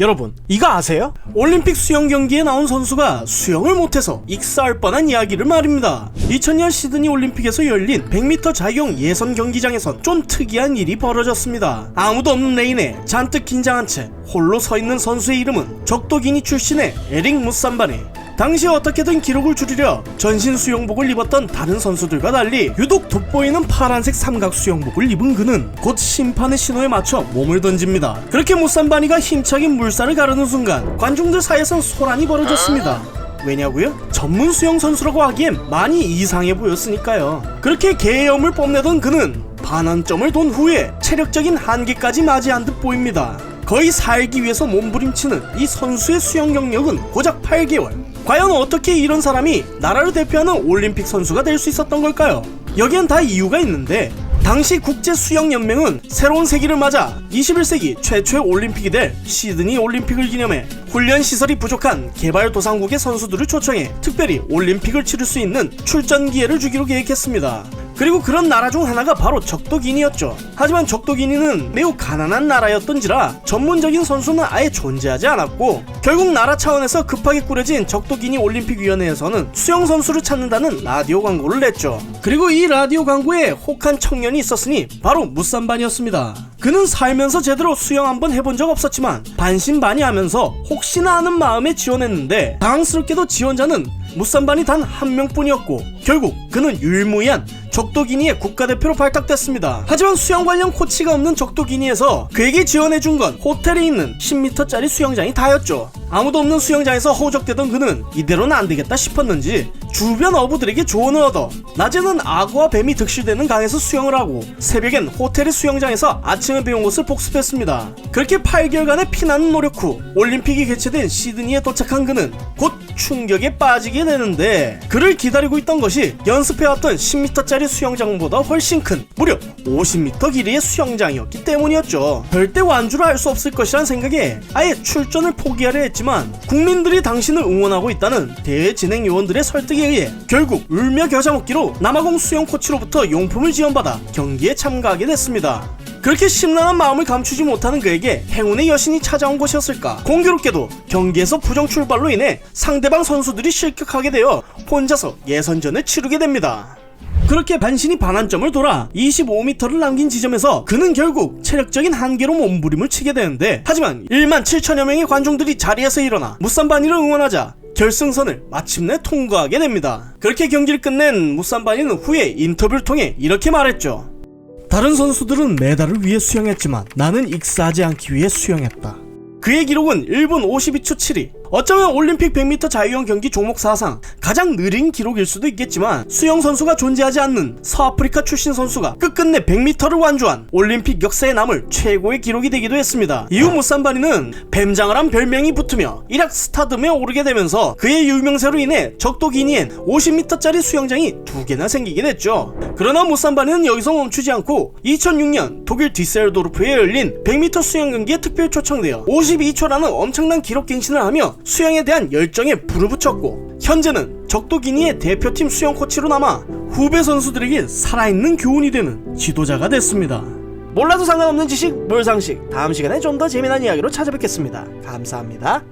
여러분, 이거 아세요? 올림픽 수영 경기에 나온 선수가 수영을 못해서 익사할 뻔한 이야기를 말입니다. 2000년 시드니 올림픽에서 열린 100m 자유형 예선 경기장에선 좀 특이한 일이 벌어졌습니다. 아무도 없는 레인에 잔뜩 긴장한 채 홀로 서 있는 선수의 이름은 적도기니 출신의 에릭 무산바네. 당시 어떻게든 기록을 줄이려 전신 수영복을 입었던 다른 선수들과 달리 유독 돋보이는 파란색 삼각 수영복을 입은 그는 곧 심판의 신호에 맞춰 몸을 던집니다. 그렇게 무산바니가 힘차게 물살을 가르는 순간 관중들 사이에선 소란이 벌어졌습니다. 왜냐고요? 전문 수영 선수라고 하기엔 많이 이상해 보였으니까요. 그렇게 개염을 뽐내던 그는 반환점을 돈 후에 체력적인 한계까지 맞이한 듯 보입니다. 거의 살기 위해서 몸부림치는 이 선수의 수영 경력은 고작 8개월. 과연 어떻게 이런 사람이 나라를 대표하는 올림픽 선수가 될 수 있었던 걸까요? 여기엔 다 이유가 있는데 당시 국제 수영 연맹은 새로운 세기를 맞아 21세기 최초의 올림픽이 될 시드니 올림픽을 기념해 훈련 시설이 부족한 개발도상국의 선수들을 초청해 특별히 올림픽을 치를 수 있는 출전 기회를 주기로 계획했습니다. 그리고 그런 나라 중 하나가 바로 적도기니였죠. 하지만 적도기니는 매우 가난한 나라였던지라 전문적인 선수는 아예 존재하지 않았고 결국 나라 차원에서 급하게 꾸려진 적도기니 올림픽위원회에서는 수영 선수를 찾는다는 라디오 광고를 냈죠. 그리고 이 라디오 광고에 혹한 청년이 있었으니 바로 무산반이었습니다. 그는 살면서 제대로 수영 한번 해본 적 없었지만 반신반의하면서 혹시나 하는 마음에 지원했는데 당황스럽게도 지원자는 무산반이 단 한 명뿐이었고 결국 그는 유일무이한 적도기니의 국가대표로 발탁됐습니다. 하지만 수영 관련 코치가 없는 적도기니에서 그에게 지원해준 건 호텔에 있는 10m짜리 수영장이 다였죠. 아무도 없는 수영장에서 허우적대던 그는 이대로는 안 되겠다 싶었는지 주변 어부들에게 조언을 얻어 낮에는 악어와 뱀이 득실되는 강에서 수영을 하고 새벽엔 호텔의 수영장에서 아침에 배운 것을 복습했습니다. 그렇게 8개월간의 피나는 노력 후 올림픽이 개최된 시드니에 도착한 그는 곧 충격에 빠지게 되는데 그를 기다리고 있던 것이 연습해왔던 10m짜리 수영장보다 훨씬 큰 무려 50m 길이의 수영장이었기 때문이었죠. 절대 완주를 할 수 없을 것이란 생각에 아예 출전을 포기하려 했지 만 국민들이 당신을 응원하고 있다는 대회 진행 요원들의 설득에 의해 결국 울며 겨자 먹기로 남아공 수영 코치로부터 용품을 지원받아 경기에 참가하게 됐습니다. 그렇게 심란한 마음을 감추지 못하는 그에게 행운의 여신이 찾아온 것이었을까? 공교롭게도 경기에서 부정 출발로 인해 상대방 선수들이 실격하게 되어 혼자서 예선전을 치르게 됩니다. 그렇게 반신이 반환점을 돌아 25m를 남긴 지점에서 그는 결국 체력적인 한계로 몸부림을 치게 되는데 하지만 1만 7천여 명의 관중들이 자리에서 일어나 무산바니를 응원하자 결승선을 마침내 통과하게 됩니다. 그렇게 경기를 끝낸 무산바니는 후에 인터뷰를 통해 이렇게 말했죠. 다른 선수들은 메달을 위해 수영했지만 나는 익사하지 않기 위해 수영했다. 그의 기록은 1분 52초 72. 어쩌면 올림픽 100m 자유형 경기 종목 사상 가장 느린 기록일 수도 있겠지만 수영 선수가 존재하지 않는 서아프리카 출신 선수가 끝끝내 100m를 완주한 올림픽 역사에 남을 최고의 기록이 되기도 했습니다. 이후 무산바니는 뱀장어란 별명이 붙으며 이락 스타듬에 오르게 되면서 그의 유명세로 인해 적도 기니엔 50m짜리 수영장이 두 개나 생기게 됐죠. 그러나 무산바니는 여기서 멈추지 않고 2006년 독일 디셀도르프에 열린 100m 수영 경기에 특별 초청되어 52초라는 엄청난 기록 갱신을 하며 수영에 대한 열정에 불을 붙였고 현재는 적도기니의 대표팀 수영 코치로 남아 후배 선수들에게 살아있는 교훈이 되는 지도자가 됐습니다. 몰라도 상관없는 지식 몰상식 다음 시간에 좀 더 재미난 이야기로 찾아뵙겠습니다. 감사합니다.